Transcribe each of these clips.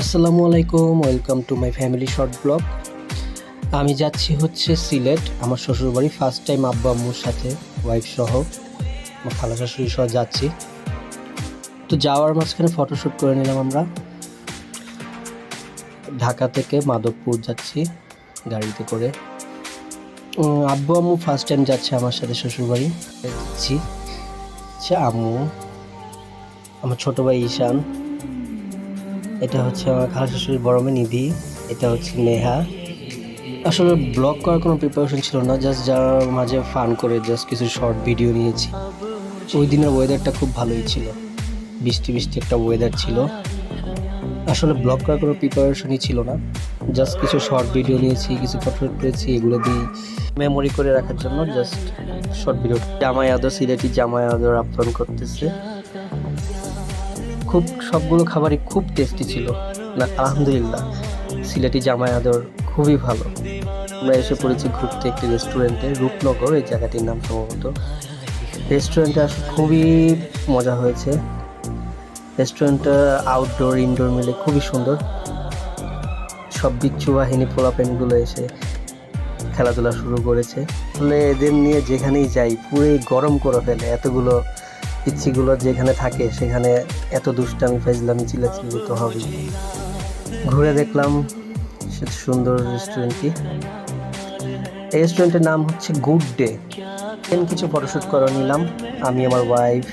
আসসালামু আলাইকুম, welcome to my family short blog. আমি যাচ্ছি হচ্ছে সিলেট, আমার শ্বশুরবাড়ি ফার্স্ট টাইম আব্বা আম্মুর সাথে ওয়াইফ সহ, আমার খালা শাশুড়ি সহ যাচ্ছি। তো যাওয়ার মাঝখানে ফটোশ্যুট করে নিলাম আমরা। ঢাকা থেকে মাধবপুর যাচ্ছি গাড়িতে করে। আব্বু আম্মু ফার্স্ট টাইম যাচ্ছে আমার সাথে শ্বশুরবাড়ি। যাচ্ছি আম্মু, আমার ছোটো ভাই ঈশান। এটা হচ্ছে আমার খালা শাশুড়ির বড় মেয়ে নিধি, এটা হচ্ছে নেহা। আসলে ব্লগ করার কোনো প্রিপারেশন ছিল না জাস্ট যার মাঝে ফান করে জাস্ট কিছু শর্ট ভিডিও নিয়েছি। ওই দিনের ওয়েদারটা খুব ভালোই ছিল। বৃষ্টি বৃষ্টি একটা ওয়েদার ছিল। আসলে ব্লগ করার কোনো প্রিপারেশনই ছিল না। জাস্ট কিছু শর্ট ভিডিও নিয়েছি, কিছু ফটো করেছি এগুলো দিয়ে মেমোরি করে রাখার জন্য জাস্ট শর্ট ভিডিও জামাই আদর, সিলেটি জামাই আদর আপ্যায়ন করতেছে। খুব, সবগুলো খাবারই খুব টেস্টি ছিল। না, আলহামদুলিল্লাহ, সিলেটি জামাই আদর খুবই ভালো। আমরা এসে পড়েছি ঘুরতে একটি রেস্টুরেন্টে রূপনগর, এই জায়গাটির নাম সম্ভবত। রেস্টুরেন্টটা খুবই মজা হয়েছে। রেস্টুরেন্টটা আউটডোর ইনডোর মিলে খুবই সুন্দর। সব বিচ্ছু বাহিনী পোলাপেনগুলো এসে খেলাধুলা শুরু করেছে। আসলে এদের নিয়ে যেখানেই যাই, পুরোই গরম করে ফেলে। এতগুলো পিচ্ছিগুলো যেখানে থাকে, সেখানে এত দুষ্টামি ফাইজলামি চিল্লাচিল্লি তো হবেই। ঘুরে দেখলাম সে সুন্দর রেস্টুরেন্টটি এই রেস্টুরেন্টের নাম হচ্ছে গুড ডে কিছু ফটোশ্যুট করে নিলাম। আমি, আমার ওয়াইফ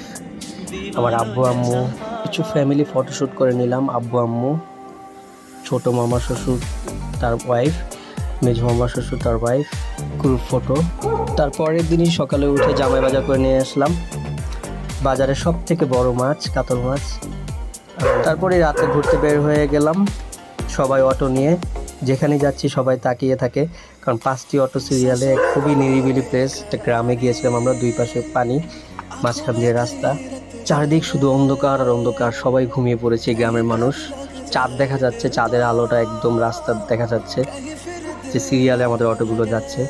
আমার আব্বু, আম্মু, কিছু ফ্যামিলি ফটোশ্যুট করে নিলাম। আব্বু, আম্মু, ছোট মামা শ্বশুর, তার ওয়াইফ মেজ মামা শ্বশুর, তার ওয়াইফ গ্রুপ ফটো তারপরের দিনই সকালে উঠে জামাই বাজার করে নিয়ে আসলাম। বাজারে সব থেকে বড় মাছ, কাতল মাছ। তারপরে রাতে ঘুরতে বের হয়ে গেলাম সবাই অটো নিয়ে। যেখানে যাচ্ছি সবাই তাকিয়ে থাকে, কারণ পাঁচটি অটো সিরিয়ালে খুবই নিরিবিলি প্লেস একটা গ্রামে গিয়েছিলাম আমরা, দুই পাশে পানি, মাঝখান দিয়ে রাস্তা। চারদিক শুধু অন্ধকার আর অন্ধকার, সবাই ঘুমিয়ে পড়েছে গ্রামের মানুষ। চাঁদ দেখা যাচ্ছে, চাঁদের আলোটা একদম রাস্তা দেখা যাচ্ছে, যে সিরিয়ালে আমাদের অটোগুলো যাচ্ছে।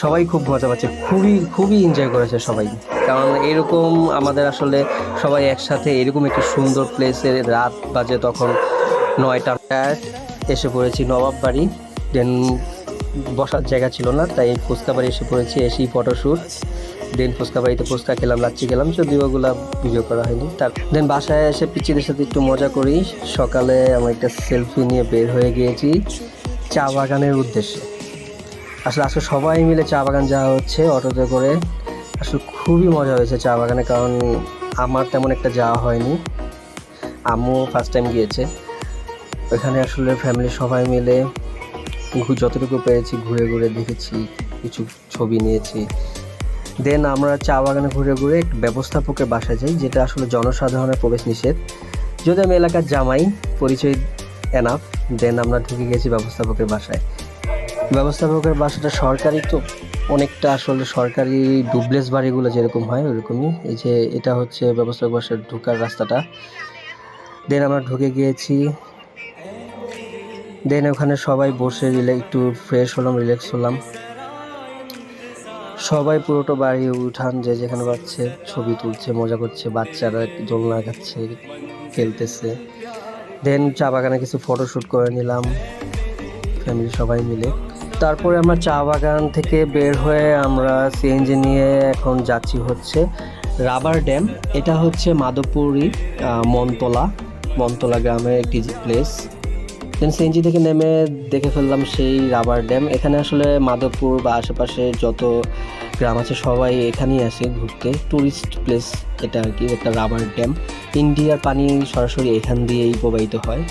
সবাই খুব মজা পাচ্ছে, খুবই খুবই এনজয় করেছে সবাই। কারণ এরকম আমাদের আসলে সবাই একসাথে এরকম একটি সুন্দর প্লেসে রাত বাজে তখন নয়টা এসে পড়েছি নবাব বাড়ি দেন বসার জায়গা ছিল না, তাই ফুচকা বাড়ি এসে পড়েছি, এসেই ফটোশ্যুট। দেন ফুচকা বাড়িতে ফুচকা খেলাম, লাচ্ছি খেলাম, যদিও ওগুলো ভিডিও করা হয়নি। তার দেন বাসায় এসে পিচিদের সাথে একটু মজা করি। সকালে আমার একটা সেলফি নিয়ে বের হয়ে গিয়েছি চা বাগানের উদ্দেশ্যে। আসলে আসলে সবাই মিলে চা বাগান যাওয়া হচ্ছে অটোতে করে। আসলে খুবই মজা হয়েছে চা বাগানে, কারণ আমার তেমন একটা যাওয়া হয়নি। আম্মু ফার্স্ট টাইম গিয়েছে। ওখানে আসলে ফ্যামিলি সবাই মিলে যতটুকু পেরেছি ঘুরে ঘুরে দেখেছি, কিছু ছবি নিয়েছি। দেন আমরা চা বাগানে ঘুরে ঘুরে ব্যবস্থাপকের বাসা যাই, যেটা আসলে জনসাধারণের প্রবেশ নিষেধ। যদি আমি এলাকার জামাই, পরিচয় এনাফ দেন আমরা ঢুকে গেছি ব্যবস্থাপকের বাসায়। ব্যবস্থাপকের বাসাটা সরকারি তো অনেকটা আসলে সরকারি ডুবলেস বাড়িগুলো যেরকম হয়, ওরকমই। এই যে এটা হচ্ছে ব্যবস্থাপক বাসার ঢোকার রাস্তাটা। দেন আমরা ঢুকে গিয়েছি। দেন ওখানে সবাই বসে একটু ফ্রেশ হলাম রিল্যাক্স হলাম। সবাই পুরোটা বাড়ি উঠান যে যেখানে পাচ্ছে, ছবি তুলছে, মজা করছে, বাচ্চারা দোলনা খাচ্ছে খেলতেছে। দেন চা বাগানে কিছু ফটোশ্যুট করে নিলাম। ফ্যামিলি সবাই মিলে। তারপরে আমরা চা বাগান থেকে বের হয়ে আমরা সিএনজি নিয়ে এখন যাচ্ছি হচ্ছে রাবার ড্যাম। এটা হচ্ছে মাধবপুরী মনতলা। মনতলা গ্রামের একটি প্লেস দেন সিএনজি থেকে নেমে দেখে ফেললাম সেই রাবার ড্যাম। এখানে আসলে মাধবপুর বা আশেপাশে যত গ্রাম আছে সবাই এখানেই আসে ঘুরতে। টুরিস্ট প্লেস এটা আর কি, একটা রাবার ড্যাম। ইন্ডিয়ার পানি সরাসরি এখান দিয়েই প্রবাহিত হয়।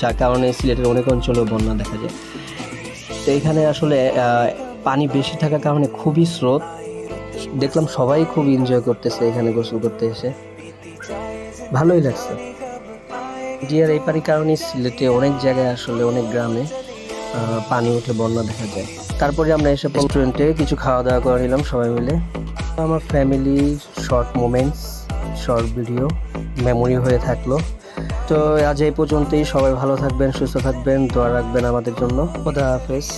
যার কারণে সিলেটের অনেক অঞ্চলেও বন্যা দেখা যায়। তো এখানে আসলে পানি বেশি থাকার কারণে খুবই স্রোত। দেখলাম সবাই খুব এনজয় করতেছে এখানে গোসল করতে এসে। ভালোই লাগছে। ইন্ডিয়ার এই পানির কারণে সিলেটে অনেক জায়গায় আসলে অনেক গ্রামে পানি উঠে বন্যা দেখা যায়। তারপরে আমরা এসে রেস্টুরেন্টে কিছু খাওয়া দাওয়া করে নিলাম সবাই মিলে। আমার family short moments short video memory হয়ে থাকল। তো আজ এই পর্যন্তই। সবাই ভালো থাকবেন, সুস্থ থাকবেন, দোয়া রাখবেন আমাদের জন্য। খোদা হাফেজ।